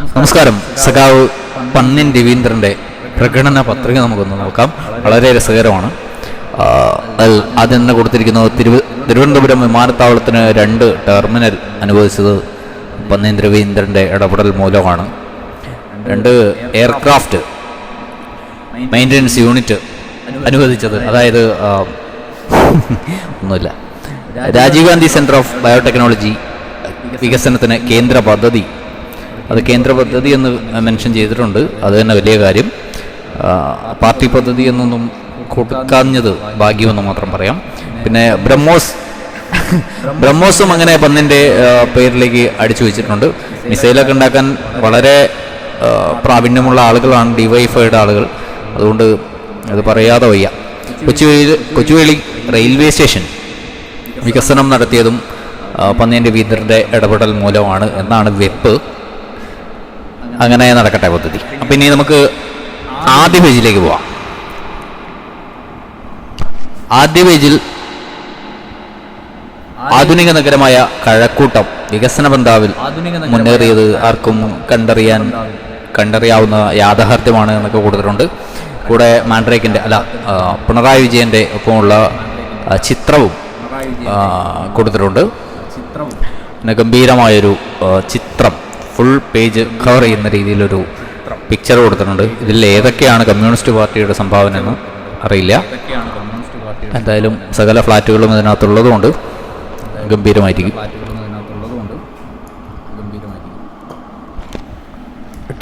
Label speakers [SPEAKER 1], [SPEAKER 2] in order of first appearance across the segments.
[SPEAKER 1] നമസ്കാരം. സഖാവ് പന്നിൻ രവീന്ദ്രന്റെ പ്രകടന പത്രിക നമുക്കൊന്ന് നോക്കാം. വളരെ രസകരമാണ്. അതിൽ ആദ്യം തന്നെ കൊടുത്തിരിക്കുന്നത് തിരുവ തിരുവനന്തപുരം വിമാനത്താവളത്തിന് രണ്ട് ടെർമിനൽ അനുവദിച്ചത് പന്നിൻ രവീന്ദ്രന്റെ ഇടപെടൽ മൂലമാണ്. രണ്ട് എയർക്രാഫ്റ്റ് മെയിന്റനൻസ് യൂണിറ്റ് അനുവദിച്ചത്. അതായത് ഒന്നുമില്ല. Rajiv Gandhi centre of biotechnology വികസനത്തിന് കേന്ദ്ര പദ്ധതി അത് കേന്ദ്ര പദ്ധതി എന്ന് മെൻഷൻ ചെയ്തിട്ടുണ്ട്. അത് തന്നെ വലിയ കാര്യം. പാർട്ടി പദ്ധതി എന്നൊന്നും കൊടുക്കാഞ്ഞത് ഭാഗ്യമെന്ന് മാത്രം പറയാം. പിന്നെ ബ്രഹ്മോസ് ബ്രഹ്മോസും അങ്ങനെ പന്നിന്റെ പേരിലേക്ക് അടിച്ചു വെച്ചിട്ടുണ്ട്. മിസൈലൊക്കെ ഉണ്ടാക്കാൻ വളരെ പ്രാവീണ്യമുള്ള ആളുകളാണ് ഡിവൈഫൈഡ് ആളുകൾ. അതുകൊണ്ട് അത് പറയാതെ വയ്യ. കൊച്ചുവേലി കൊച്ചുവേളി റെയിൽവേ സ്റ്റേഷൻ വികസനം നടത്തിയതും ആ, വീതറിന്റെ ഇടപെടൽ മൂലമാണ് എന്നാണ് വെപ്പ്. അങ്ങനെ നടക്കട്ടെ പദ്ധതി. അപ്പം ഇനി നമുക്ക് ആദ്യ പേജിലേക്ക് പോവാം. ആദ്യ പേജിൽ ആധുനിക നഗരമായ കഴക്കൂട്ടം വികസന ബന്ധാവിൽ മുന്നേറിയത് ആർക്കും കണ്ടറിയാൻ കണ്ടറിയാവുന്ന യാഥാർത്ഥ്യമാണ് എന്നൊക്കെ കൊടുത്തിട്ടുണ്ട്. കൂടെ മാൻഡ്രേക്കിന്റെ അല്ല പിണറായി വിജയന്റെ ഒപ്പമുള്ള ചിത്രവും കൊടുത്തിട്ടുണ്ട്. പിന്നെ ഗംഭീരമായൊരു ചിത്രം. ഫുൾ പേജ് കവർ ചെയ്യുന്ന രീതിയിലൊരു പിക്ചർ കൊടുത്തിട്ടുണ്ട്. ഇതിൽ ഏതൊക്കെയാണ് കമ്മ്യൂണിസ്റ്റ് പാർട്ടിയുടെ സംഭാവന എന്ന് അറിയില്ല. എന്തായാലും സകല ഫ്ലാറ്റുകളും ഇതിനകത്തുള്ളതുകൊണ്ട് ഗംഭീരമായിരിക്കും.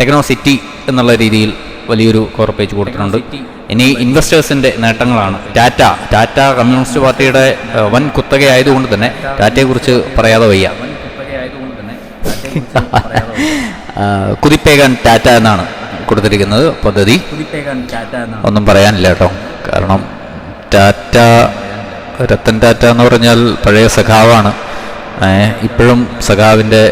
[SPEAKER 1] ടെക്നോ സിറ്റി എന്നുള്ള രീതിയിൽ വലിയൊരു കവർ പേജ് കൊടുത്തിട്ടുണ്ട്. ഇനി ഇൻവെസ്റ്റേഴ്സിന്റെ നേട്ടങ്ങളാണ്. ടാറ്റ ടാറ്റ കമ്മ്യൂണിസ്റ്റ് പാർട്ടിയുടെ വൻ കുത്തകയായതുകൊണ്ട് തന്നെ ടാറ്റയെക്കുറിച്ച് പറയാതെ വയ്യ. കുതിപ്പേകാൻ ടാറ്റ എന്നാണ് കൊടുത്തിരിക്കുന്നത് പദ്ധതി. ഒന്നും പറയാനില്ല കേട്ടോ. കാരണം ടാറ്റ രത്തൻ ടാറ്റ എന്ന് പറഞ്ഞാൽ പഴയ സഖാവാണ്. ഇപ്പോഴും സഖാവിന്റെ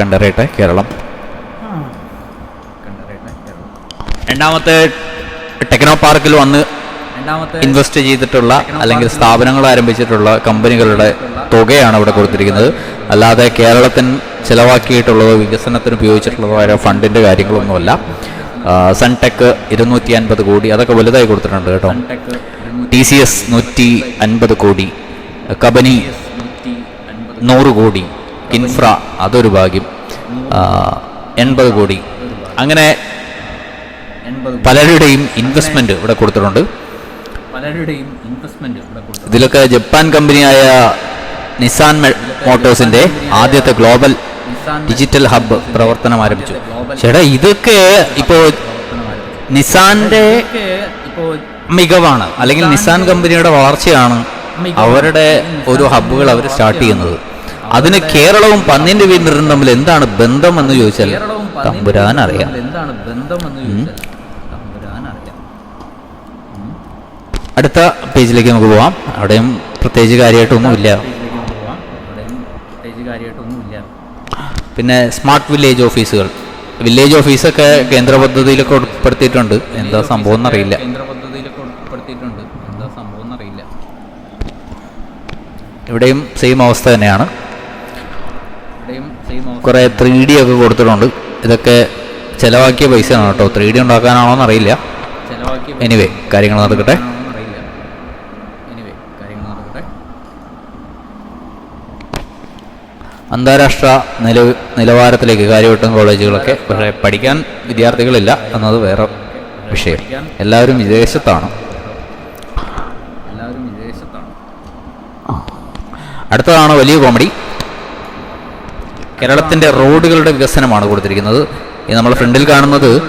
[SPEAKER 1] കണ്ടറിയട്ടെ കേരളം. രണ്ടാമത്തെ ടെക്നോ പാർക്കിൽ വന്ന് ഇൻവെസ്റ്റ് ചെയ്തിട്ടുള്ള അല്ലെങ്കിൽ സ്ഥാപനങ്ങൾ ആരംഭിച്ചിട്ടുള്ള കമ്പനികളുടെ തുകയാണ് ഇവിടെ കൊടുത്തിരിക്കുന്നത്. അല്ലാതെ കേരളത്തിന് ചിലവാക്കിയിട്ടുള്ളതോ വികസനത്തിന് ഉപയോഗിച്ചിട്ടുള്ളതോ ആയ ഫണ്ടിന്റെ കാര്യങ്ങളൊന്നുമല്ല. സൺടെക് ഇരുന്നൂറ്റി അൻപത് കോടി അതൊക്കെ വലുതായി കൊടുത്തിട്ടുണ്ട് കേട്ടോ. ടി സി എസ് നൂറ്റി അൻപത് കോടി കബനി നൂറ് കോടി ഇൻഫ്ര അതൊരു ഭാഗ്യം എൺപത് കോടി. അങ്ങനെ പലരുടെയും ഇൻവെസ്റ്റ്മെന്റ് ഇവിടെ കൊടുത്തിട്ടുണ്ട്.
[SPEAKER 2] പലരുടെയും ഇൻവെസ്റ്റ്മെന്റ് ഇവിടെ
[SPEAKER 1] ഇതിലൊക്കെ ജപ്പാൻ കമ്പനിയായ നിസാൻ മോട്ടോഴ്സിന്റെ ആദ്യത്തെ ഗ്ലോബൽ ഡിജിറ്റൽ ഹബ്ബ് പ്രവർത്തനം ആരംഭിച്ചു. ചേട്ടാ ഇതൊക്കെ ഇപ്പോ നിസാന്റെ
[SPEAKER 2] ഇപ്പോ
[SPEAKER 1] മികവാണ്. അല്ലെങ്കിൽ നിസാൻ കമ്പനിയുടെ വളർച്ചയാണ് അവരുടെ ഒരു ഹബ്ബുകൾ അവർ സ്റ്റാർട്ട് ചെയ്യുന്നത്. അതിന് കേരളവും പന്നിന്റെ വീണ്ടും തമ്മിൽ എന്താണ് ബന്ധം എന്ന് ചോദിച്ചാൽ തമ്പുരാൻ അറിയാം
[SPEAKER 2] എന്താണ് ബന്ധം എന്ന് ചോദിച്ചാൽ തമ്പുരാൻ അറിയാം
[SPEAKER 1] അടുത്ത പേജിലേക്ക് നമുക്ക് പോവാം. അവിടെയും പ്രത്യേകിച്ച്
[SPEAKER 2] കാര്യമായിട്ടൊന്നുമില്ല
[SPEAKER 1] പിന്നെ സ്മാർട്ട് വില്ലേജ് ഓഫീസുകൾ. വില്ലേജ് ഓഫീസൊക്കെ കേന്ദ്ര പദ്ധതിയിലൊക്കെ ഉൾപ്പെടുത്തിയിട്ടുണ്ട്. എന്താ സംഭവം എന്നറിയില്ല. ഇവിടെയും സെയിം അവസ്ഥ തന്നെയാണ്. കുറെ ത്രീ ഡി ഒക്കെ കൊടുത്തിട്ടുണ്ട്. ഇതൊക്കെ ചിലവാക്കിയ പൈസയാണ് കേട്ടോ. ത്രീ ഡി ഉണ്ടാക്കാനാണോ എന്നറിയില്ല എനിവേ കാര്യങ്ങൾ നടക്കട്ടെ
[SPEAKER 2] അറിയില്ല എനിവേ കാര്യങ്ങൾ നടക്കട്ടെ
[SPEAKER 1] അന്താരാഷ്ട്ര നില നിലവാരത്തിലേക്ക് കാര്യവട്ടം കോളേജുകളൊക്കെ പക്ഷേ പഠിക്കാൻ വിദ്യാർത്ഥികളില്ല എന്നത് വേറെ വിഷയം. എല്ലാവരും വിദേശത്താണ്.
[SPEAKER 2] എല്ലാവരും വിദേശത്താണ്.
[SPEAKER 1] അടുത്തതാണ് വലിയ കോമഡി. കേരളത്തിന്റെ റോഡുകളുടെ വികസനമാണ് കൊടുത്തിരിക്കുന്നത്. ഈ നമ്മൾ ഫ്രണ്ടിൽ കാണുന്നത്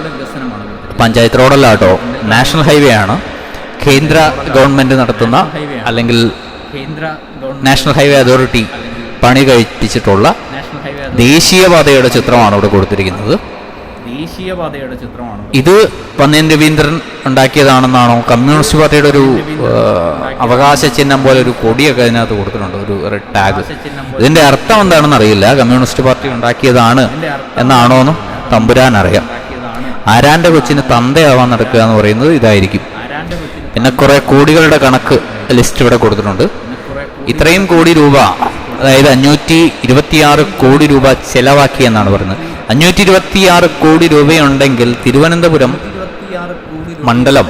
[SPEAKER 1] പഞ്ചായത്ത് റോഡല്ല കേട്ടോ നാഷണൽ ഹൈവേ ആണ്. കേന്ദ്ര ഗവൺമെന്റ് നടത്തുന്ന അല്ലെങ്കിൽ
[SPEAKER 2] കേന്ദ്ര
[SPEAKER 1] നാഷണൽ ഹൈവേ അതോറിറ്റി പണി കഴിപ്പിച്ചിട്ടുള്ള ദേശീയപാതയുടെ ചിത്രമാണ് ഇവിടെ കൊടുത്തിരിക്കുന്നത്.
[SPEAKER 2] ദേശീയപാതയുടെ ചിത്രമാണ്.
[SPEAKER 1] ഇത് പന്നിയൻ രവീന്ദ്രൻ ഉണ്ടാക്കിയതാണെന്നാണോ? കമ്മ്യൂണിസ്റ്റ് പാർട്ടിയുടെ ഒരു അവകാശ ചിഹ്നം പോലെ ഒരു കൊടിയൊക്കെ അതിനകത്ത് കൊടുത്തിട്ടുണ്ട്. ഒരു റെഡ് ടാഗ് ഇതിന്റെ അർത്ഥം എന്താണെന്ന് അറിയില്ല. കമ്മ്യൂണിസ്റ്റ് പാർട്ടി ഉണ്ടാക്കിയതാണ് എന്നാണോ എന്ന് തമ്പുരാൻ അറിയാം. ആരാന്റെ കൊച്ചിന് തന്തയാവാൻ നടക്കുക എന്ന് പറയുന്നത് ഇതായിരിക്കും. പിന്നെ കുറെ കോടികളുടെ കണക്ക് ലിസ്റ്റ് ഇവിടെ കൊടുത്തിട്ടുണ്ട്. ഇത്രയും കോടി രൂപ അതായത് അഞ്ഞൂറ്റി ഇരുപത്തിയാറ് കോടി രൂപ ചെലവാക്കി എന്നാണ് പറയുന്നത്. അഞ്ഞൂറ്റി ഇരുപത്തിയാറ് കോടി രൂപയുണ്ടെങ്കിൽ തിരുവനന്തപുരം മണ്ഡലം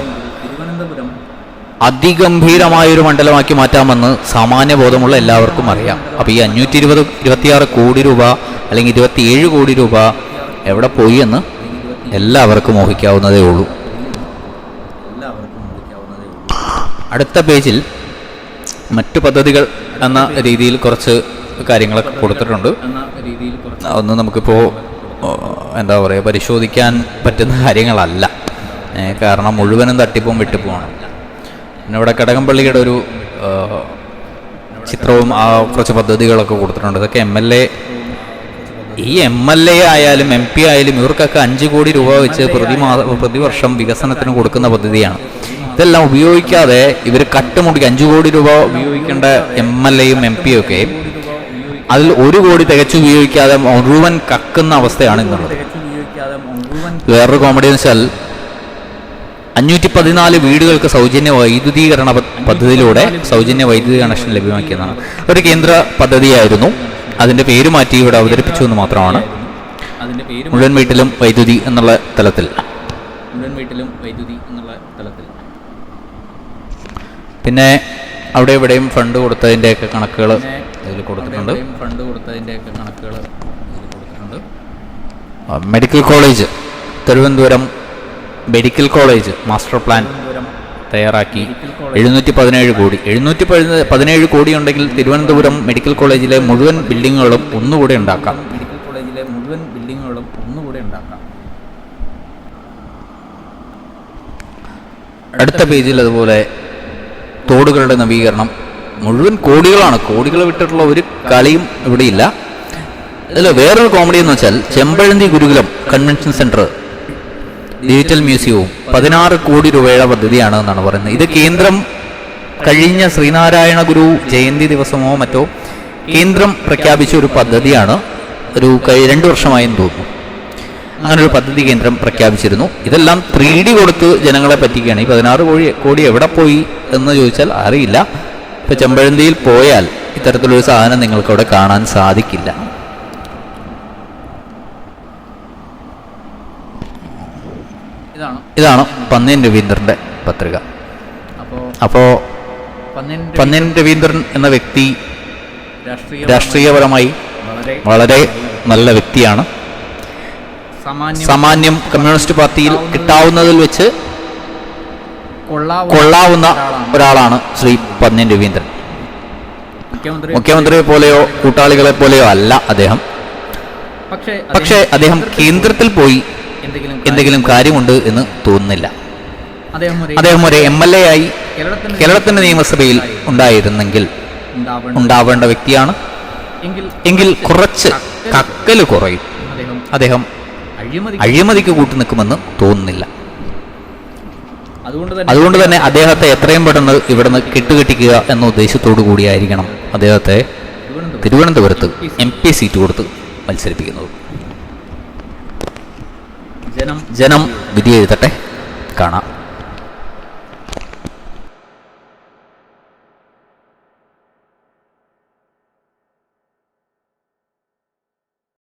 [SPEAKER 1] അതിഗംഭീരമായൊരു മണ്ഡലമാക്കി മാറ്റാമെന്ന് സാമാന്യ ബോധമുള്ള എല്ലാവർക്കും അറിയാം. അപ്പോൾ ഈ അഞ്ഞൂറ്റി ഇരുപത് ഇരുപത്തിയാറ് കോടി രൂപ അല്ലെങ്കിൽ ഇരുപത്തിയേഴ് കോടി രൂപ എവിടെ പോയി എന്ന് എല്ലാവർക്കും മോഹിക്കാവുന്നതേ ഉള്ളൂ. അടുത്ത പേജിൽ മറ്റു പദ്ധതികൾ എന്ന രീതിയിൽ കുറച്ച് കാര്യങ്ങളൊക്കെ കൊടുത്തിട്ടുണ്ട്. ഒന്ന് നമുക്കിപ്പോൾ എന്താ പറയുക പരിശോധിക്കാൻ പറ്റുന്ന കാര്യങ്ങളല്ല. കാരണം മുഴുവനും തട്ടിപ്പും വെട്ടിപ്പുമാണ് പിന്നെ ഇവിടെ കടകംപള്ളിയുടെ ഒരു ചിത്രവും ആ കുറച്ച് പദ്ധതികളൊക്കെ കൊടുത്തിട്ടുണ്ട്. ഇതൊക്കെ എം എൽ എ ഈ എം എൽ എ ആയാലും എം പി ആയാലും ഇവർക്കൊക്കെ അഞ്ച് കോടി രൂപ വെച്ച് പ്രതിമാ പ്രതിവർഷം വികസനത്തിന് കൊടുക്കുന്ന പദ്ധതിയാണ്. ഇതെല്ലാം ഉപയോഗിക്കാതെ ഇവർ കട്ടുമുടിക്ക് അഞ്ചു കോടി രൂപ ഉപയോഗിക്കേണ്ട എം എൽ എയും എം പിയും ഒക്കെ അതിൽ ഒരു കോടി തികച്ചു ഉപയോഗിക്കാതെ മുഴുവൻ കക്കുന്ന അവസ്ഥയാണ് ഇന്നുള്ളത്. വേറൊരു കോമഡി എന്ന് വെച്ചാൽ അഞ്ഞൂറ്റി പതിനാല് വീടുകൾക്ക് സൗജന്യ വൈദ്യുതീകരണ പദ്ധതിയിലൂടെ സൗജന്യ വൈദ്യുതി കണക്ഷൻ ലഭ്യമാക്കിയതാണ്. ഒരു കേന്ദ്ര പദ്ധതിയായിരുന്നു. അതിന്റെ പേര് മാറ്റി ഇവിടെ അവതരിപ്പിച്ചു എന്ന് മാത്രമാണ്.
[SPEAKER 2] അതിന്റെ പേര്
[SPEAKER 1] മുഴുവൻ വീട്ടിലും വൈദ്യുതി എന്നുള്ള തലത്തിൽ.
[SPEAKER 2] മുഴുവൻ വീട്ടിലും വൈദ്യുതി എന്നുള്ള തലത്തിൽ.
[SPEAKER 1] പിന്നെ അവിടെ ഇവിടെയും ഫണ്ട് കൊടുത്തതിന്റെയൊക്കെ കണക്കുകൾ ഇതിൽ കൊടുത്തിട്ടുണ്ട്.
[SPEAKER 2] ഫണ്ട് കൊടുത്തതിന്റെയൊക്കെ കണക്കുകൾ കൊടുത്തിട്ടുണ്ട്.
[SPEAKER 1] Medical college Thiruvananthapuram medical college master plan തയ്യാറാക്കി. എഴുന്നൂറ്റി പതിനേഴ് കോടി. എഴുന്നൂറ്റി പതിന- പതിനേഴ് കോടി ഉണ്ടെങ്കിൽ തിരുവനന്തപുരം മെഡിക്കൽ കോളേജിലെ മുഴുവൻ ബിൽഡിങ്ങുകളും ഒന്നുകൂടെ ഉണ്ടാക്കാം.
[SPEAKER 2] മെഡിക്കൽ കോളേജിലെ മുഴുവൻ ബിൽഡിങ്ങുകളും ഒന്നുകൂടെ ഉണ്ടാക്കാം.
[SPEAKER 1] അടുത്ത പേജിൽ അതുപോലെ തോടുകളുടെ നവീകരണം. മുഴുവൻ കോടികളാണ്. കോടികൾ വിട്ടിട്ടുള്ള ഒരു കളിയും ഇവിടെയില്ല. അതിൽ വേറൊരു കോമഡി എന്ന് വെച്ചാൽ Chempazhanthy Gurukulam convention centre digital മ്യൂസിയവും പതിനാറ് കോടി രൂപയുടെ പദ്ധതിയാണ് എന്നാണ് പറയുന്നത്. ഇത് കേന്ദ്രം കഴിഞ്ഞ ശ്രീനാരായണ ഗുരു ജയന്തി ദിവസമോ മറ്റോ കേന്ദ്രം പ്രഖ്യാപിച്ച ഒരു പദ്ധതിയാണ്. ഒരു രണ്ട് വർഷമായെന്ന് തോന്നുന്നു. അങ്ങനെ ഒരു പദ്ധതി കേന്ദ്രം പ്രഖ്യാപിച്ചിരുന്നു. ഇതെല്ലാം ത്രീ ഡി കൊടുത്ത് ജനങ്ങളെ പറ്റിക്കുകയാണ്. ഈ പതിനാറ് കോടി കോടി എവിടെ പോയി എന്ന് ചോദിച്ചാൽ അറിയില്ല. ഇപ്പം ചെമ്പഴന്തിയിൽ പോയാൽ ഇത്തരത്തിലൊരു സാധനം നിങ്ങൾക്ക് അവിടെ കാണാൻ സാധിക്കില്ല.
[SPEAKER 2] ഇതാണ്?
[SPEAKER 1] പന്നിയൻ രവീന്ദ്രന്റെ പത്രിക.
[SPEAKER 2] അപ്പോൾ
[SPEAKER 1] പന്നിയൻ രവീന്ദ്രൻ എന്ന വ്യക്തി
[SPEAKER 2] രാഷ്ട്രീയ
[SPEAKER 1] രാഷ്ട്രീയപരമായി
[SPEAKER 2] വളരെ
[SPEAKER 1] നല്ല വ്യക്തിയാണ്.
[SPEAKER 2] സാമാന്യം
[SPEAKER 1] കമ്മ്യൂണിസ്റ്റ് പാർട്ടിയിൽ കിട്ടാവുന്നതിൽ വെച്ച്
[SPEAKER 2] കൊള്ളാവുന്ന ഒരാളാണ്.
[SPEAKER 1] ശ്രീ പന്നിയൻ രവീന്ദ്രൻ. മുഖ്യമന്ത്രിയെ പോലെയോ കൂട്ടാളികളെ പോലെയോ അല്ല അദ്ദേഹം.
[SPEAKER 2] പക്ഷേ
[SPEAKER 1] അദ്ദേഹം കേന്ദ്രത്തിൽ പോയി
[SPEAKER 2] എന്തെങ്കിലും
[SPEAKER 1] കാര്യമുണ്ട് എന്ന് തോന്നുന്നില്ല.
[SPEAKER 2] അദ്ദേഹം ഒരു
[SPEAKER 1] എം എൽ എ ആയി
[SPEAKER 2] കേരളത്തിന്റെ
[SPEAKER 1] നിയമസഭയിൽ ഉണ്ടായിരുന്നെങ്കിൽ
[SPEAKER 2] ഉണ്ടാവേണ്ട
[SPEAKER 1] വ്യക്തിയാണ്.
[SPEAKER 2] എങ്കിൽ
[SPEAKER 1] കുറച്ച് കക്കൽ കുറയും.
[SPEAKER 2] അദ്ദേഹം
[SPEAKER 1] അഴിമതിക്ക് കൂട്ടു നിൽക്കുമെന്ന് തോന്നുന്നില്ല.
[SPEAKER 2] അതുകൊണ്ട് തന്നെ
[SPEAKER 1] അദ്ദേഹത്തെ എത്രയും പെട്ടെന്ന് ഇവിടുന്ന് കെട്ടുകെട്ടിക്കുക എന്ന ഉദ്ദേശത്തോടു കൂടിയായിരിക്കണം അദ്ദേഹത്തെ തിരുവനന്തപുരത്ത്. എം പി സീറ്റ് കൊടുത്ത് മത്സരിപ്പിക്കുന്നത്.
[SPEAKER 2] ജനം
[SPEAKER 1] ജനം വിധി എഴുതട്ടെ